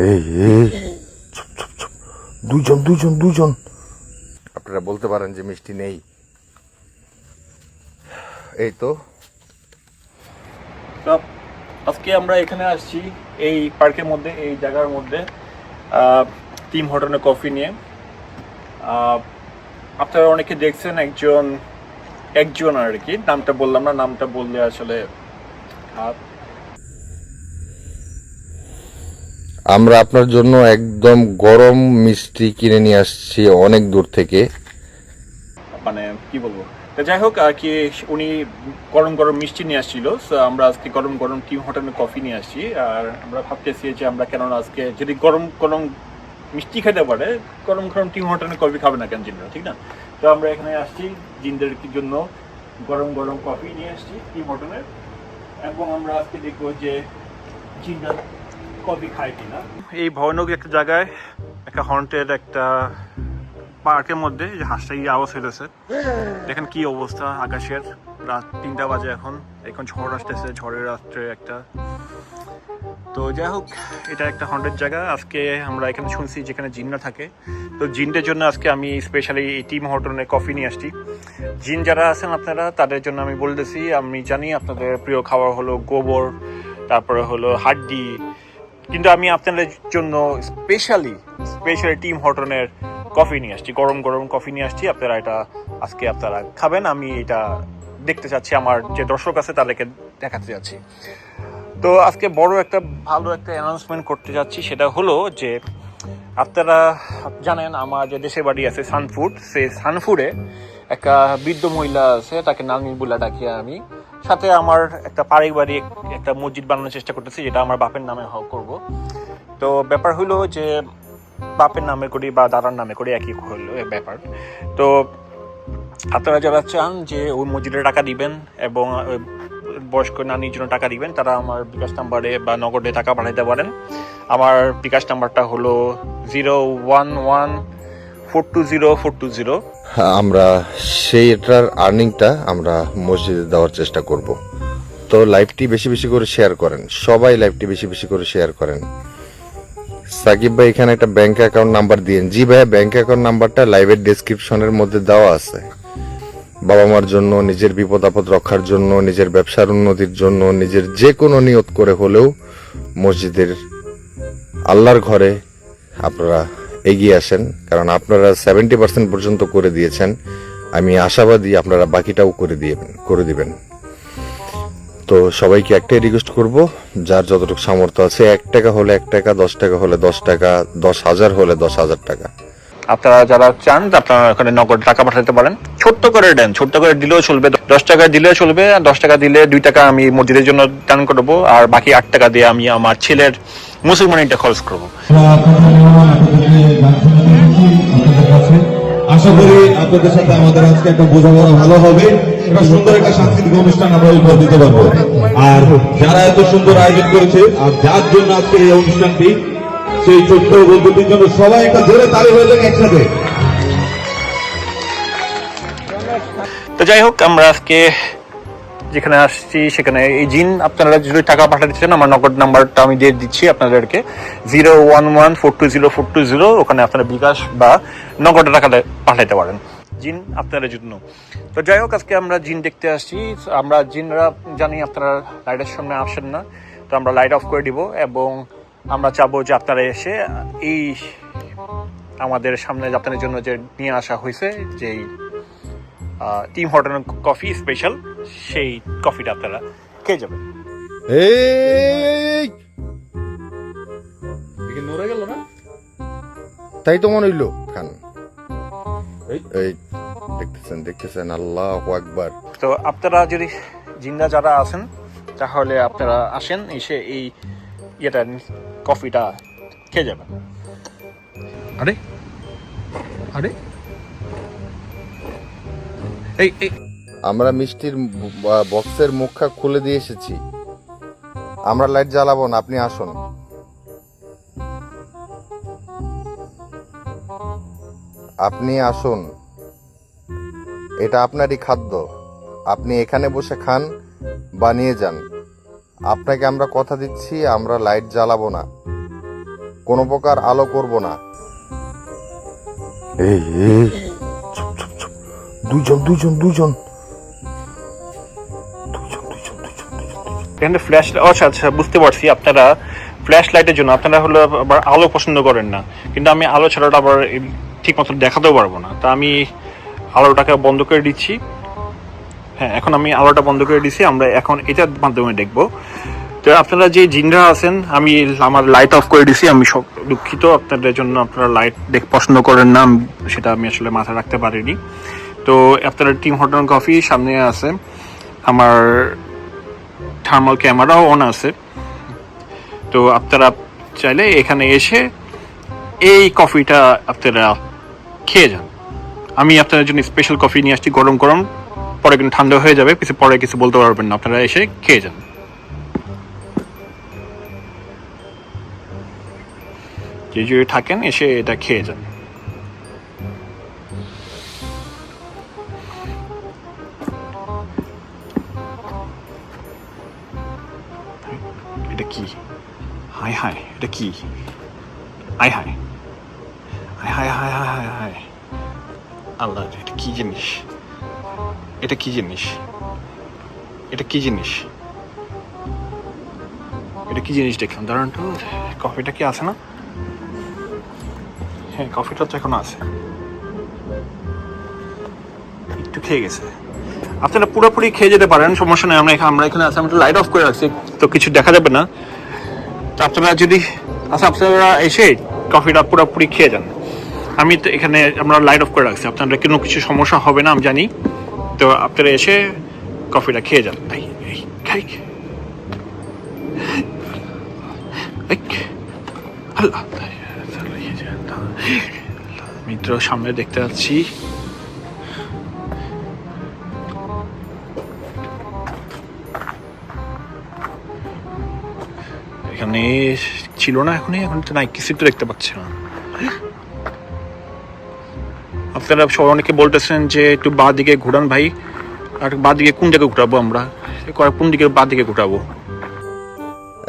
এই এই চুপ চুপ চুপ। দুইজন দুইজন দুইজন। আপনারা বলতে পারেন যে মিষ্টি নেই। এই তো। তো আজকে আমরা এখানে আসছি এই পার্কের মধ্যে এই জায়গার মধ্যে আহ, টিম হটনের কফি নিয়ে। আহ, আপনারা অনেকে দেখছেন একজন একজন আর কি নামটা বললাম না নামটা বললে আসলে আমরা আপনার জন্য একদম গরম মিষ্টি কিনে নিয়ে আসছি অনেক দূর থেকে। মানে কি বলব? তো যাই হোক আর কি উনি গরম গরম মিষ্টি নিয়ে আসছিল। So, আমরা আজকে গরম গরম টিম হোটেলে কফি নিয়ে আসছি। আর আমরা ভাবতেছি যে আমরা কেন আজকে যদি গরম গরম মিষ্টি খেতে পারে গরম গরম টিম হোটেলে কফি খাবে না কেন জিনরা ঠিক না? তো আমরা এখানে আসছি জিনদের জন্য গরম গরম কফি নিয়ে আসছি টিম হোটেলের এবং আমরা আজকে দেখব যে জিনরা কফি খায় কিনা? এই ভয়ানক একটা জায়গায় একটা হন্টের একটা পার্কের মধ্যে যে হাঁসটা গিয়ে আওয়াজ হইতেছে। দেখেন কি অবস্থা আকাশের। রাত তিনটা বাজে এখন। এখন ঝড় আসতেছে, ঝড়ের রাত্রে একটা। তো যাই হোক, এটা একটা হন্টেড জায়গা। আজকে আমরা এখানে শুনছি যেখানে জিন্না থাকে। তো জিনদের জন্য আজকে আমি স্পেশালি টিম হটনের কফি নিয়ে আসছি। জিন যারা আছেন আপনারা, তাদের জন্য আমি বলতেছি, আমি জানি আপনাদের প্রিয় খাবার হলো গোবর, তারপরে হলো হাড্ডি কিন্তু আমি আপনাদের জন্য স্পেশালি স্পেশালি টিম হটনের কফি নিয়ে আসছি, গরম গরম কফি নিয়ে আসছি। আপনারা এটা আজকে আপনারা খাবেন, আমি এটা দেখতে চাচ্ছি, আমার যে দর্শক আছে তাদেরকে দেখাতে যাচ্ছি। তো আজকে বড় একটা, ভালো একটা অ্যানাউন্সমেন্ট করতে যাচ্ছি, সেটা হলো যে আপনারা জানেন, আমার যে দেশের বাড়ি আছে সানফুড, সেই সানফুডে একটা বৃদ্ধ মহিলা আছে, তাকে নানি বলে আমি। সাথে আমার একটা পারিবারিক একটা মসজিদ বানানোর চেষ্টা করতেছি, যেটা আমার বাপের নামে করব। তো ব্যাপার হলো যে, বাপের নামে করি বা দাদার নামে করি, একই হলো ব্যাপার। তো আপনারা যারা চান যে ওই মসজিদে টাকা দিবেন এবং বয়স্ক নানির জন্য টাকা দিবেন, তারা আমার বিকাশ নাম্বারে বা নগদে টাকা পাঠাতে পারেন। আমার বিকাশ নাম্বারটা হলো zero one one four two zero, four two zero. আমরা সেইটার আর্নিংটা আমরা মসজিদে দেওয়ার চেষ্টা করব। তো লাইভটি বেশি বেশি করে শেয়ার করেন। সবাই লাইভটি বেশি বেশি করে শেয়ার করেন। সাকিব ভাই, এখানে একটা ব্যাংক অ্যাকাউন্ট নাম্বার দিয়েন। জি ভাই ব্যাংক অ্যাকাউন্ট নাম্বারটা লাইভের ডেসক্রিপশনের মধ্যে দেওয়া আছে। বাবা মার জন্য, নিজের বিপদ আপদ রক্ষার জন্য, নিজের ব্যবসার উন্নতির জন্য, নিজের যে কোনো নিয়ত করে হলেও মসজিদের আল্লাহর ঘরে আপনারা এগিয়ে আসেন কারণ আপনারা সেভেন্টি পার্সেন্ট পর্যন্ত করে দিয়েছেন। আমি আশাবাদী আপনারা বাকিটাও করে দিবেন করে দিবেন। তো সবাইকে একটাই রিকোয়েস্ট করব যার যতটুকু সামর্থ্য আছে এক টাকা হলে এক টাকা দশ টাকা হলে দশ টাকা দশ হাজার হলে দশ হাজার টাকা। আপনারা যারা চান আপনারা ওখানে নগদ টাকা পাঠাতে পারেন। ছোট্ট করে দেন ছোট্ট করে দিলেও চলবে। দশ টাকা দিলেও চলবে আর দশ টাকা দিলে দুই টাকা আমি মসজিদের জন্য দান করব আর বাকি আট টাকা দিয়ে আমি আমার ছেলের মুসলমানিটা খরচ করব। আপনাদের সাথে আমাদের আজকে একটা বোঝাপড়া ভালো হবে। একটা সুন্দর একটা সাংস্কৃতিক অনুষ্ঠান আমরা উপহার দিতে পারব। আর যারা এত সুন্দর আয়োজন করেছে, আর যার জন্য আজকে এই অনুষ্ঠানটি, সেই ছোট্ট বন্ধুটির জন্য সবাই একটা জোরে তালি হয়ে যাক একসাথে। তো যাই হোক, আমরা আজকে যেখানে আসছি, সেখানে এই জিন, আপনারা যদি টাকা পাঠাতে চান, আমার নগদ নাম্বারটা আমি দিয়ে দিচ্ছি আপনাদেরকে। Zero one one four two zero four two zero, ওখানে আপনারা বিকাশ বা নগদ টাকা দে- পাঠাতে পারেন। জিন আপনাদের জন্য তো যাই হোক আজকে আমরা জিন দেখতে আসছি। আমরা জিনরা জানি আপনারা লাইটের সামনে আসেন না। তো আমরা লাইট অফ করে দিব এবং আমরা চাবো যে আপনারা এসে এই আমাদের সামনে আপনাদের জন্য যে নিয়ে আসা হয়েছে যেই টিম হটনের কফি স্পেশাল সেই কফিটা আপনারা খেয়ে যাবেন। নড়ে গেল না? তাই তো মনে হইল খান। এই। এই দেখতেছেন দেখতেছেন আল্লাহ আকবার। তো আপনারা যদি জিন্দা যারা আছেন তাহলে আপনারা আসেন এসে এই ইয়েটা কফিটা খেয়ে যাবেন। আরে আরে। এই এই। আমরা মিষ্টির বক্সের মুখটা খুলে দিয়ে এসেছি। আমরা লাইট জ্বালাবো না আপনি আসুন। আপনি আসুন। এটা আপনারই খাদ্য। আপনি এখানে বসে খান বানিয়ে যান। আপনাকে আমরা কথা দিচ্ছি আমরা লাইট জ্বালাবো না। কোনো প্রকার আলো করব না। এই এই দুইজন দুইজন এখানে ফ্ল্যাশ আচ্ছা আচ্ছা বুঝতে পারছি আপনারা। ফ্ল্যাশ লাইটের জন্য আপনারা হলো আবার আলো পছন্দ করেন না। কিন্তু আমি আলো ছাড়াটা আবার ঠিক মতো দেখাতেও পারব না। তা আমি আলোটাকে বন্ধ করে দিচ্ছি। হ্যাঁ এখন আমি আলোটা বন্ধ করে দিচ্ছি। আমরা এখন এটার মাধ্যমে দেখব। তো আপনারা যে জিনরা আছেন, আমি আমার লাইট অফ করে দিছি। আমি সব দুঃখিত। আপনাদের জন্য আপনারা লাইট দেখ, পছন্দ করেন না সেটা আমি আসলে মাথায় রাখতে পারিনি। তো আপনারা টিম হোটেল কফি সামনে আছে। আমার থার্মাল ক্যামেরাও অন আছে। তো আপনারা চাইলে এখানে এসে এই কফিটা আপনারা খেয়ে যান। আমি আপনাদের জন্য স্পেশাল কফি নিয়ে আসছি, গরম গরম। পরে কিন্তু ঠান্ডা হয়ে যাবে, কিছু পরে কিছু বলতে পারবেন না। আপনারা এসে খেয়ে যান। যে যদি থাকেন, এসে এটা খেয়ে যান। এটা কি? হাই হাই এটা কি? হাই হাই হাই হাই হাই হাই আল্লাহ, এটা কি জিনিস? এটা কি জিনিস? এটা কি জিনিস? এটা কি জিনিস দেখলাম? কফিটা কি না? হ্যাঁ কফিটা তো আছে। আপনারা পুরোপুরি খেয়ে যেতে পারেন, সমস্যা নেই, আমরা আমরা এখানে আছি, আমরা লাইট অফ করে রাখছি, তো কিছু দেখা যাবে না। তো আপনারা যদি আচ্ছা আপনারা এসে কফিটা পুরোপুরি খেয়ে যান। আমি তো এখানে আমরা লাইট অফ করে রাখছি। আপনাদের কোনো কিছু সমস্যা হবে না, আমি জানি। তো আপনারা এসে কফিটা খেয়ে যান। খাই। মিত্র, সামনে দেখতে পাচ্ছি। এখানে ছিল না এখনই? এখন তো নাই কিছু তো দেখতে পাচ্ছি না আপনারা অনেকে বলতেছেন যে একটু বা দিকে ঘুরান ভাই আর বা দিকে কোন জায়গায় ঘুরাবো আমরা? কোন দিকে বা দিকে ঘুরাবো?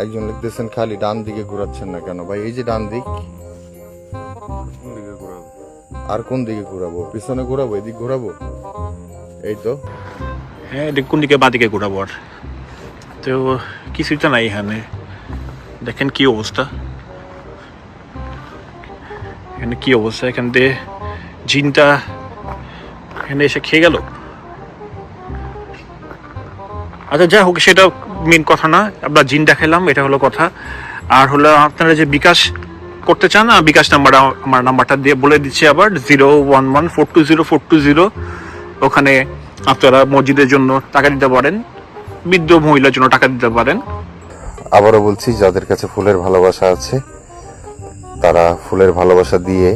একজন লিখতেছেন খালি ডান দিকে ঘোরাচ্ছেন না কেন? ভাই এই যে ডান দিক। আর কোন দিকে ঘোরাবো? পিছনে ঘোরাবো? এদিক ঘোরাবো? এই তো। হ্যাঁ এটা কোন দিকে বা দিকে ঘুরাবো আর। তো কিছুই তো নাই এখানে। দেখেন কি অবস্থা। এখানে কি অবস্থা? এখান দিয়ে জিনটা এখানে এসে খেয়ে গেল? আচ্ছা যাই হোক, সেটা মেন কথা না। আমরা জিনটা খেলাম, এটা হলো কথা। আর হলো আপনারা যে বিকাশ করতে চান বিকাশ নাম্বার আমার নাম্বারটা দিয়ে বলে দিচ্ছি আবার zero one one four two zero four two zero ওখানে আপনারা মসজিদের জন্য টাকা দিতে পারেন, বৃদ্ধ মহিলার জন্য টাকা দিতে পারেন। আবারও বলছি, যাদের কাছে ফুলের ভালোবাসা আছে, তারা ফুলের ভালোবাসা দিয়ে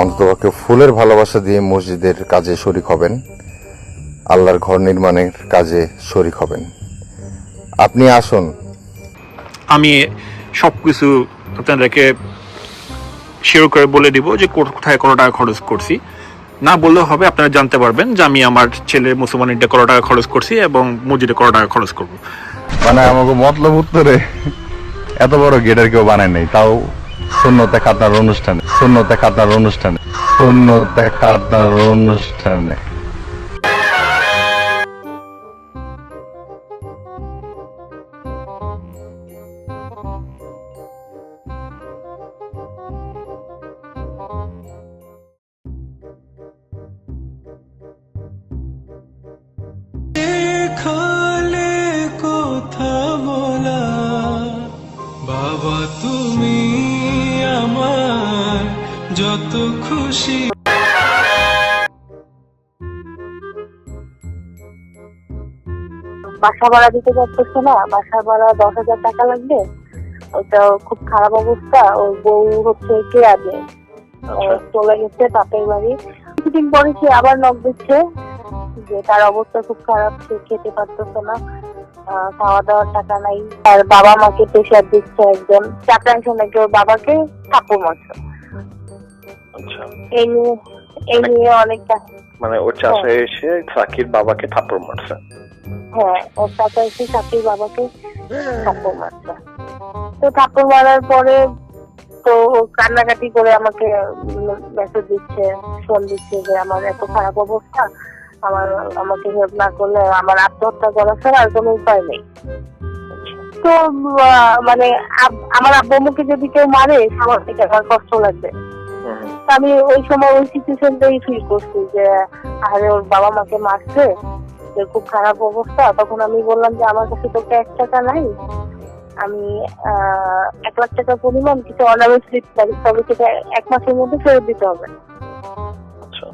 অন্ততপক্ষে ফুলের ভালোবাসা দিয়ে মসজিদের কাজে শরিক হবেন আল্লাহর ঘর নির্মাণের কাজে শরিক হবেন। আপনি আসুন। আমি সব কিছু আপনাদেরকে শেয়ার করে বলে দিব যে কোথায় কত টাকা খরচ করছি। না বললেও হবে আপনারা জানতে পারবেন যে আমি আমার ছেলের মুসলমানিটা কত টাকা খরচ করছি এবং মসজিদে কত টাকা খরচ করব। মানে আমাকে মতলব উত্তরে এত বড় গেটের কেউ বানায় নাই তাও শূন্যতে খাতার অনুষ্ঠানে শূন্যতে খাতার অনুষ্ঠানে শূন্যতে খাতার অনুষ্ঠানে। খালে কথা বলা বাবা তুমি যত খুশি। বাসা ভাড়া দিতে পারতেছে না বাসা ভাড়া দশ হাজার টাকা লাগবে। ওইটা খুব খারাপ অবস্থা ওর বউ হচ্ছে কে আগে চলে গেছে বাপের বাড়ি। কিছুদিন পরে সে আবার নখ দিচ্ছে যে তার অবস্থা খুব খারাপ সে খেতে পারতেছে না। আহ, খাওয়া দাওয়ার টাকা নাই। তার বাবা মাকে প্রেশার দিচ্ছে একজন চাকরাংশ নাকি ওর বাবাকে থাপ্পড় মারছে। আচ্ছা। এই নিয়ে এই নিয়ে অনেকটা মানে ওর চাষে এসে সাকির বাবাকে থাপ্পড় মারছে। হ্যাঁ ওর চাচা এসে সাকির বাবাকে থাপ্পড় মারছে। তো থাপ্পড় মারার পরে তো কান্নাকাটি করে আমাকে মেসেজ দিচ্ছে ফোন দিচ্ছে যে আমার এত খারাপ অবস্থা আমার আমাকে হেল্প না করলে আমার আত্মহত্যা করা ছাড়া আর কোনো উপায় নেই। তো মানে আমার আব্বু যদি কেউ মারে আমার আমার কষ্ট লাগবে। আমি ওই সময় ওই সিচুয়েশনটাই ফিল করছি যে আরে ওর বাবা মাকে মারছে যে খুব খারাপ অবস্থা। তখন আমি বললাম যে আমার কাছে তো এক টাকা নাই। আমি আহ, এক লাখ টাকা পরিমাণ কিছু অর্ডারের স্লিপ পাই। তবে সেটা এক মাসের মধ্যে ফেরত দিতে হবে। আচ্ছা।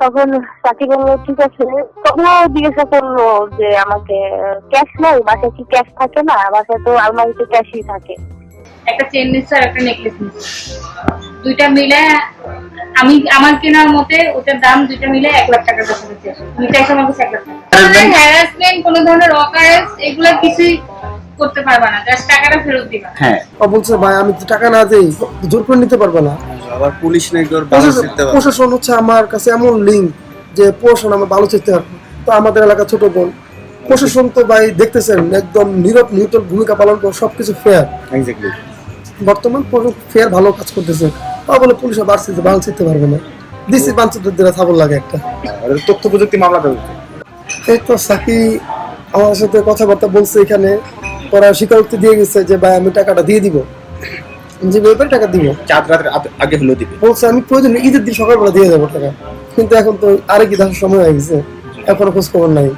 তখন সাকি বলল ঠিক আছে। তখন ও জিজ্ঞাসা করল যে আমাকে ক্যাশ নাই? বাসায় কি ক্যাশ থাকে না? বাসায় তো আলমারিতে ক্যাশই থাকে। একটা চেন নিচ্ছে আর একটা নেকলেস নিচ্ছে। দুইটা মিলে আমি আমার কেনার মতে ওটার দাম দুইটা মিলে এক লাখ টাকার কাছাকাছি আসে চাইছো আমার কাছে এক লাখ টাকা। হ্যারাসমেন্ট কোনো ধরনের অকারেন্স এগুলো কিছুই করতে পারবা না। জাস্ট টাকাটা ফেরত দিবা। ও বলছে ভাই আমি তো টাকা না দেই জোর করে নিতে পারব না। আবার পুলিশ নাকি ওর balance প্রশাসন- দিতে প্রশাসন হচ্ছে আমার কাছে এমন লিঙ্ক যে প্রশাসন আমার ভালো চিনতে পারবে তো আমাদের এলাকা ছোট বোন প্রশাসন তো ভাই দেখতেছেন একদম নীরব নিউটল ভূমিকা পালন করে সবকিছু ফেয়ার বর্তমান ফেয়ার ভালো কাজ করতেছে। বলে পুলিশে বাড়ছে ভালো চিনতে পারবে না। দিচ্ছি বাঞ্চিত দিলে থাবল লাগে একটা। তথ্য প্রযুক্তি মামলা দেবে। এই তো সাকি আমার সাথে কথাবার্তা বলছে এখানে। ওরা স্বীকারোক্তি দিয়ে গেছে যে ভাই আমি টাকাটা দিয়ে দিব। যে ব্যাপারে টাকা দিব। চাঁদ রাতের আগে- হলেও দিবে। বলছে আমি প্রয়োজন ঈদের দিন সকালবেলা দিয়ে যাব টাকা। কিন্তু এখন তো আরেক ঈদ আসার সময় হয়ে গেছে। এখনও খোঁজ খবর নাই।